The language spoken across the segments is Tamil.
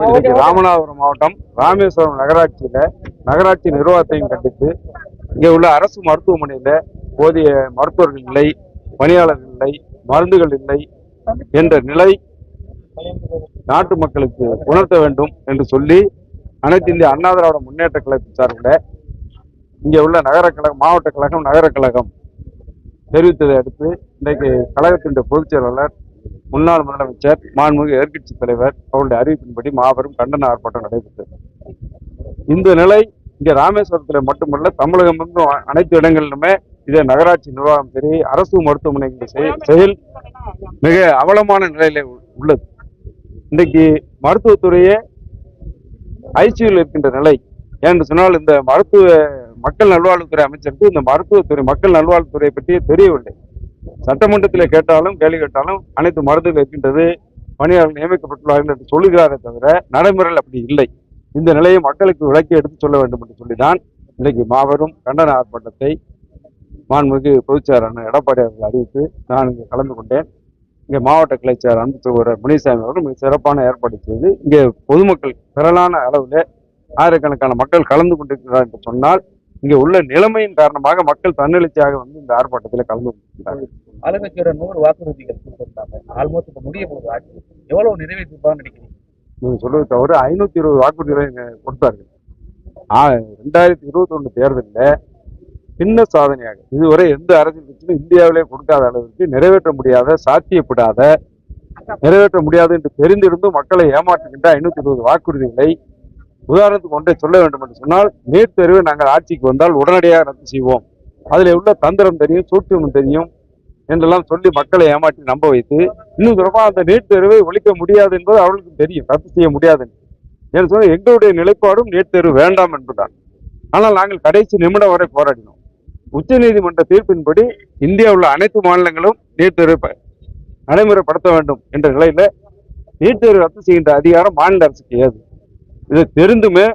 இன்னைக்கு ராமநாதபுரம் மாவட்டம் ராமேஸ்வரம் நகராட்சியில நகராட்சி நிர்வாகத்தையும் கண்டித்து இங்க உள்ள அரசு மருத்துவமனையில போதிய மருத்துவர்கள் இல்லை பணியாளர்கள் இல்லை மருந்துகள் இல்லை என்ற நிலை நாட்டு மக்களுக்கு உணர்த்த வேண்டும் என்று சொல்லி அனைத்து இந்திய அண்ணா திராவிட முன்னேற்ற கழகத்தின் சார்பில் இங்க உள்ள நகர கழகம் மாவட்ட கழகம் நகர கழகம் தெரிவித்ததை அடுத்து இன்றைக்கு கழகத்தின் பொதுச் செயலாளர் முன்னாள் முதலமைச்சர் மாண்புமிகு எதிர்க்கட்சி தலைவர் அவருடைய அறிவிப்பின்படி மாபெரும் கண்டன ஆர்ப்பாட்டம் நடைபெற்றது. இந்த நிலை இங்கே ராமேஸ்வரத்தில் மட்டுமல்ல தமிழகம் அனைத்து இடங்களிலுமே இதே நகராட்சி நிர்வாகம் சரி அரசு மருத்துவமனைகள் செயல் மிக அவலமான நிலையில உள்ளது. இன்றைக்கு மருத்துவத்துறையே ஐசியூவில் இருக்கின்ற நிலை. ஏன்னு சொன்னால் இந்த மருத்துவ மக்கள் நல்வாழ்வுத்துறை அமைச்சருக்கு இந்த மருத்துவத்துறை மக்கள் நல்வாழ்வுத்துறையை பற்றியே தெரியவில்லை. சட்டமன்றத்தில் கேட்டாலும் கேள்வி கேட்டாலும் அனைத்து மருந்துகள் இருக்கின்றது. பணியாளர்கள் நியமிக்கப்பட்டுள்ளார்கள் என்று சொல்லுகிறாரே தவிர நடைமுறையில் அப்படி இல்லை. இந்த நிலையை மக்களுக்கு விளக்கி எடுத்து சொல்ல வேண்டும் என்று சொல்லிதான் இன்றைக்கு மாபெரும் கண்டன ஆர்ப்பாட்டத்தை மாண்புமிகு பொதுச்செயலாளர் எடப்பாடி அவர்கள் அறிவித்து நான் இங்கே கலந்து கொண்டேன். இங்கே மாவட்ட கிளைச்சார் அன்பு சகோதரர் முனிசாமி அவர்கள் மிக சிறப்பான ஏற்பாடு செய்து இங்கே பொதுமக்கள் திரளான அளவில் ஆயிரக்கணக்கான மக்கள் கலந்து கொண்டிருக்கிறார் என்று சொன்னால் இங்கே உள்ள நிலைமையின் காரணமாக மக்கள் தன்னெழுச்சியாக வந்து இந்த ஆர்ப்பாட்டத்தில் கலந்து கொண்டிருக்கிறார்கள். ஆளுங்கட்சியோட நூறு வாக்குறுதிகள் கொடுத்திருந்தாங்க ஆல்மோஸ்ட் இப்போ முடிய போகுது. ஆட்சி எவ்வளவு நிறைவேற்றிருப்பான்னு நினைக்கிறீங்க? நீங்க சொல்றது தவிர ஐநூத்தி இருபது வாக்குறுதிகளை கொடுத்தார்கள். ரெண்டாயிரத்தி இருபத்தி ஒண்ணு தேர்தலில் சின்ன சாதனையாக இதுவரை எந்த அரசியல் கட்சியும் இந்தியாவிலே கொடுக்காத அளவிற்கு நிறைவேற்ற முடியாத சாத்தியப்படாத நிறைவேற்ற முடியாது என்று தெரிந்திருந்தும் மக்களை ஏமாற்றுகின்ற ஐநூத்தி இருபது வாக்குறுதிகளை உதாரணத்துக்கு ஒன்றை சொல்ல வேண்டும் என்று சொன்னால் நீட் தேர்வு நாங்கள் ஆட்சிக்கு வந்தால் உடனடியாக ரத்து செய்வோம். அதில் உள்ள தந்திரம் தெரியும் சூட்சமும் தெரியும் என்றெல்லாம் சொல்லி மக்களை ஏமாற்றி நம்ப வைத்து இன்னும் தூரமாக அந்த நீட் தேர்வை ஒழிக்க முடியாது என்பது அவர்களுக்கு தெரியும். ரத்து செய்ய முடியாது என்று. சொன்ன சொன்னால் எங்களுடைய நிலைப்பாடும் நீட் தேர்வு வேண்டாம் என்பதுதான். ஆனால் நாங்கள் கடைசி நிமிடம் வரை போராடினோம். உச்சநீதிமன்ற தீர்ப்பின்படி இந்தியா உள்ள அனைத்து மாநிலங்களும் நீட் தேர்வை நடைமுறைப்படுத்த வேண்டும் என்ற நிலையில நீட் தேர்வு ரத்து செய்கின்ற அதிகாரம் மாநில அரசுக்கு ஏது? இது தெரிந்துமே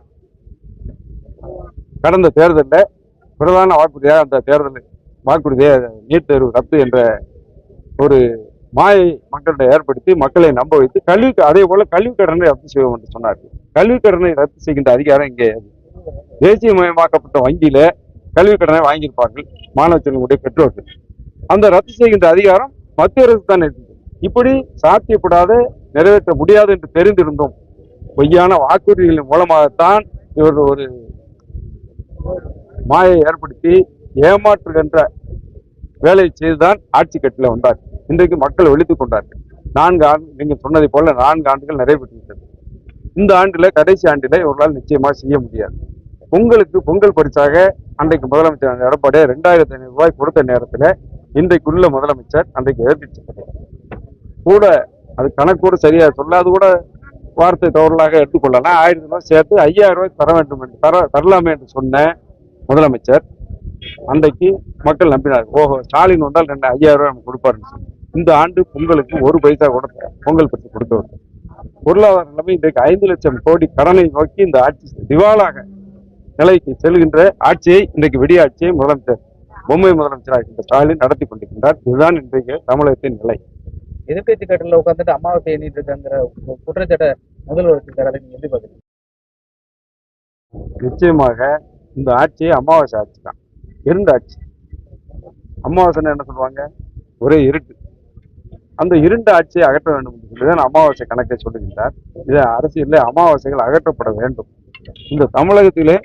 கடந்த தேர்தலில் பிரதான வாக்குறுதியாக அந்த தேர்தல் வாக்குறுதியை நீட் தேர்வு ரத்து என்ற ஒரு மாயை மக்களிடம் ஏற்படுத்தி மக்களை நம்ப வைத்து கல்வி அதே போல கல்வி கடனை ரத்து செய்வோம் என்று சொன்னார்கள் கல்வி கடனை ரத்து செய்கின்ற அதிகாரம் இங்கே தேசிய மயமாக்கப்பட்ட வங்கியில கல்வி கடனை வாங்கியிருப்பார்கள் மாணவ செல்வனுடைய பெற்றோர்கள். அந்த ரத்து செய்கின்ற அதிகாரம் மத்திய அரசு தான் இருக்குது இப்படி சாத்தியப்படாத நிறைவேற்ற முடியாது என்று தெரிந்திருந்தோம். பொய்யான வாக்குறுதிகளின் மூலமாகத்தான் இவர் ஒரு மாயை ஏற்படுத்தி ஏமாற்றுகின்ற வேலையை செய்துதான் ஆட்சி கட்டில வந்தார். இன்றைக்கு மக்கள் விழித்துக் கொண்டார்கள். நான்கு ஆண்டு நீங்கள் சொன்னதை போல நான்கு ஆண்டுகள் நிறைவேற்றிவிட்டது இந்த ஆண்டில் கடைசி ஆண்டில் இவர்களால் நிச்சயமாக செய்ய முடியாது. பொங்கலுக்கு பொங்கல் பரிசாக அன்றைக்கு முதலமைச்சர் எடப்பாடி ரெண்டாயிரத்தி ஐநூறு ரூபாய் கொடுத்த நேரத்தில் இன்றைக்குள்ள முதலமைச்சர் அன்றைக்கு எதிர்த்து கூட அது கணக்கூட சரியா சொல்லாது கூட வார்த்தை தவறுதலாக எடுத்துக்கொள்ளலாம் ஆயிரத்தி ரூபாய் சேர்த்து ஐயாயிரம் ரூபாய் தர வேண்டும் என்று தர தரலாமே என்று சொன்ன முதலமைச்சர் அன்றைக்கு மக்கள் நம்பினார். ஓஹோ ஸ்டாலின் வந்தால் ரெண்டு ஐயாயிரம் ரூபாய் நமக்கு கொடுப்பாருன்னு சொல்லி. இந்த ஆண்டு பொங்கலுக்கு ஒரு பைசா கூட பொங்கல் பற்றி கொடுத்தவர். பொருளாதார நிலைமை இன்றைக்கு ஐந்து லட்சம் கோடி கடனை நோக்கி இந்த ஆட்சி திவாலாக நிலைக்கு செல்கின்ற ஆட்சியை இன்றைக்கு வெடி முதலமைச்சர் பொம்மை முதலமைச்சராக இருக்கின்ற ஸ்டாலின் நடத்தி கொண்டிருக்கின்றார். இதுதான் இன்றைக்கு தமிழகத்தின் நிலை. எதிர்கட்சி கட்டல உட்காந்துட்டு அமாவாசை எண்ணிட்டு இருக்காங்கிற ஒரு குற்றச்சாட்டை முதல்வர் வச்சிருக்காரு அதை நீங்க எப்படி பாக்குறீங்க நிச்சயமாக இந்த ஆட்சி அமாவாசை ஆட்சி தான். இருண்ட ஆட்சி. அமாவாசைன்னு என்ன சொல்லுவாங்க? ஒரே இருட்டு. அந்த இருண்ட ஆட்சியை அகற்ற வேண்டும் என்று சொல்லிதான் அமாவாசை கணக்கை சொல்லுகின்றார். இது அரசியலில் அமாவாசைகள் அகற்றப்பட வேண்டும். இந்த தமிழகத்திலே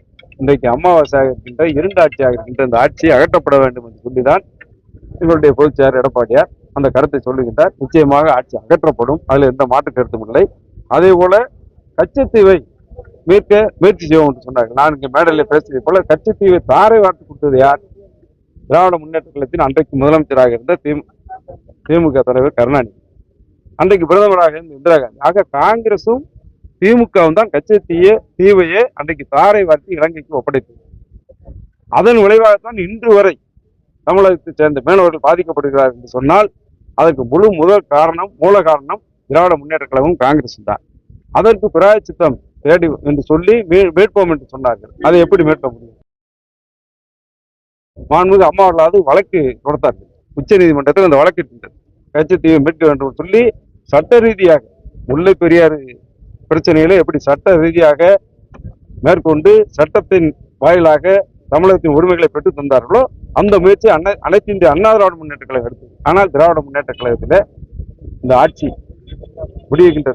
இன்றைக்கு அமாவாசையாக இருக்கின்ற இருண்ட ஆட்சியாக இருக்கின்ற இந்த ஆட்சி அகற்றப்பட வேண்டும் என்று சொல்லிதான் எங்களுடைய பொதுச்செயலர் எடப்பாடியார் அந்த கருத்தை சொல்லுகின்றார். நிச்சயமாக ஆட்சி அகற்றப்படும். அதில் எந்த மாற்று கருத்தும் இல்லை. அதே போல கச்சத்தீவை மீட்க முயற்சி செய்வோம் என்று சொன்னார்கள். நான் இங்கே மேடலில் பேசியது போல கச்சத்தீவை தாரை வார்த்து கொடுத்தது யார்? திராவிட முன்னேற்ற கழகத்தின் அன்றைக்கு முதலமைச்சராக இருந்த திமுக தலைவர் கருணாநிதி. அன்றைக்கு பிரதமராக இருந்த இந்திரா காந்தி. ஆக காங்கிரசும் திமுகவும் தான் கச்சத்தீய தீவையே அன்றைக்கு தாரை வார்த்து இலங்கைக்கு ஒப்படைத்தது. அதன் விளைவாகத்தான் இன்று வரை தமிழகத்தைச் சேர்ந்த மீனவர்கள் பாதிக்கப்படுகிறார் என்று சொன்னால் அதற்கு முழு முதல் காரணம் மூல காரணம் திராவிட முன்னேற்ற கழகமும் காங்கிரஸ் தான். அதற்கு பிராயச்சித்தம் தேடி என்று சொல்லி மீ- மீட்போம் என்று சொன்னார்கள். அதை எப்படி மீட்க முடியும்? மாண்புமிகு அம்மா அவர்களாவது வழக்கு கொடுத்தார்கள் உச்ச நீதிமன்றத்தில் அந்த வழக்கு இருக்கின்றது. கச்சத்தீவை மீட்க வேண்டும் சொல்லி சட்ட ரீதியாக முல்லை பெரியாறு பிரச்சனைகளை எப்படி சட்ட ரீதியாக மேற்கொண்டு சட்டத்தின் வாயிலாக தமிழகத்தின் உரிமைகளை பெற்று தந்தார்களோ அந்த முயற்சி அண்ணா அனைத்து இந்திய அண்ணா திராவிட முன்னேற்ற கழகம் எடுத்தது. ஆனால் திராவிட முன்னேற்ற கழகத்தில் இந்த ஆட்சி முடிகின்ற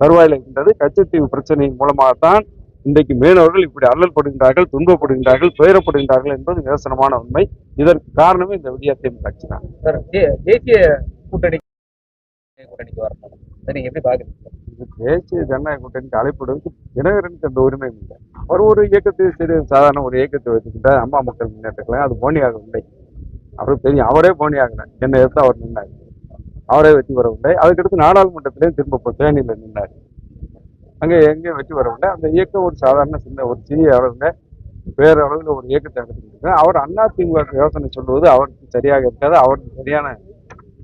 தருவாயில் இருக்கின்றது கச்சத்தீவு பிரச்சனையின் மூலமாகத்தான் இன்றைக்கு மீனவர்கள் இப்படி அல்லல்படுகின்றார்கள் துன்பப்படுகின்றார்கள் துயரப்படுகின்றார்கள் என்பது நிதர்சனமான உண்மை. இதற்கு காரணமே இந்த விடியாத்தியம் கட்சி தான். சார் தேசிய கூட்டணி கூட்டணிக்கு வரணும். எப்படி பாக்குறீங்க? இது தேசிய ஜனநாயக கூட்டணிக்கு அழைப்பிடுவதற்கு தினகரனுக்கு அந்த உரிமையும் இல்லை. அவர் ஒரு இயக்கத்தை சரி சாதாரண ஒரு இயக்கத்தை வச்சுக்கிட்டார் அம்மா மக்கள் முன்னேற்ற அது போனியாக போனியாகவில்லை அவருக்கு தெரியும் அவரே போனியாகினார். என்னை எடுத்து அவர் நின்றார். அவரே வெற்றி பெறவில்லை அதுக்கடுத்து நாடாளுமன்றத்திலேயும் திரும்ப தேனியில் நின்றார். அங்கே எங்கேயும் வெற்றி பெறவில்லை அந்த இயக்கம் ஒரு சாதாரண சின்ன ஒரு சிறிய அளவில் பேரளவில் ஒரு இயக்கத்தை நடத்திட்டு அவர் அண்ணா திமுக யோசனை சொல்வது அவருக்கு சரியாக இருக்காது. அவருக்கு சரியான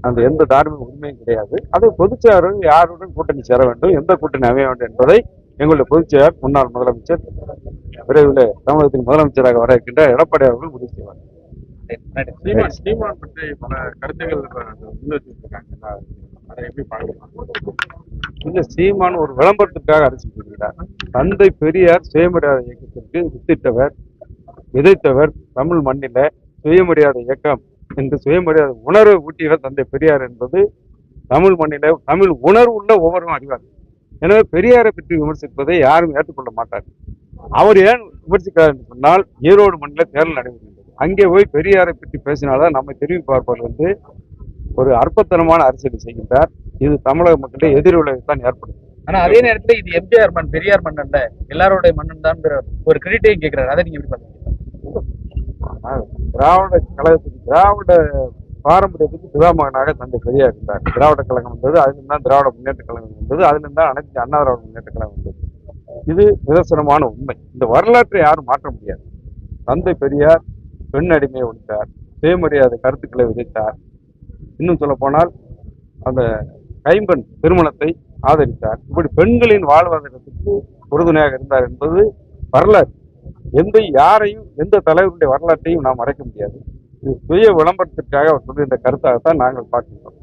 அந்த எந்த தார்மீக உரிமையும் கிடையாது. அது பொதுச்செயலாளர் யாருடன் கூட்டணி சேர வேண்டும் எந்த கூட்டணி அமைய வேண்டும் என்பதை எங்களுடைய பொதுச்செயலாளர் முன்னாள் முதலமைச்சர் விரைவில் தமிழகத்தின் முதலமைச்சராக வர இருக்கின்ற எடப்பாடி அவர்கள் முடிவு செய்வார். நன்றி. சீமான் ஒரு விளம்பரத்திற்காக அரசியல் தந்தை பெரியார் சுயமரியாதை இயக்கத்திற்கு வித்திட்டவர் விதைத்தவர் தமிழ் மண்ணில சுயமரியாதை இயக்கம் என்று சுயமரியாதை உணர்வை ஊட்டியவர் தந்தை பெரியார் என்பது தமிழ் மண்ணில தமிழ் உணர்வு உள்ள ஒவ்வொருவரும் அறிவார் எனவே பெரியாரை பற்றி விமர்சிப்பதை யாரும் ஏற்றுக்கொள்ள மாட்டார். அவர் ஏன் விமர்சிக்கிறார் என்று சொன்னால் ஈரோடு மண்ணில தேர்தல் நடைபெறுகின்றது அங்கே போய் பெரியாரை பற்றி பேசினால்தான் நம்மை தெரிவிப்பார்கள் பார்ப்பவர் வந்து ஒரு அற்பத்தனமான அரசியல் செய்கின்றார். இது தமிழக மக்களிடையே எதிர்விளைவை தான் ஏற்படுத்தும். ஆனா அதே நேரத்துல இது எம்ஜிஆர் மண் பெரியார் மண் அல்ல எல்லாருடைய மண்ணன் தான் ஒரு கிரெடிட்டையும் கேட்கிறாரு. அதை நீங்க எப்படி பாத்தீங்க திராவிட கழகத்துக்கு திராவிட பாரம்பரியத்துக்கு சிவாமகனாக தந்தை பெரியார் இருந்தார். திராவிட கழகம் வந்தது அதிலிருந்து தான் திராவிட முன்னேற்ற கழகம் வந்தது அதிலிருந்து தான் அனைத்து அண்ணா திராவிட முன்னேற்ற கழகம் வந்தது. இது நிதர்சனமான உண்மை. இந்த வரலாற்றை யாரும் மாற்ற முடியாது. தந்தை பெரியார் பெண் அடிமையை ஒழித்தார் சுயமரியாதை கருத்துக்களை விதைத்தார். இன்னும் சொல்ல போனால் அந்த கைம்பெண் திருமணத்தை ஆதரித்தார். இப்படி பெண்களின் வாழ்வாதாரத்துக்கு உறுதுணையாக இருந்தார் என்பது வரலாறு. எந்த யாரையும் எந்த தலைவருடைய வரலாற்றையும் நாம் மறைக்க முடியாது. இது சுய விளம்பரத்திற்காக அவர் சொல்லுகின்ற கருத்தாகத்தான் நாங்கள் பார்க்கின்றோம்.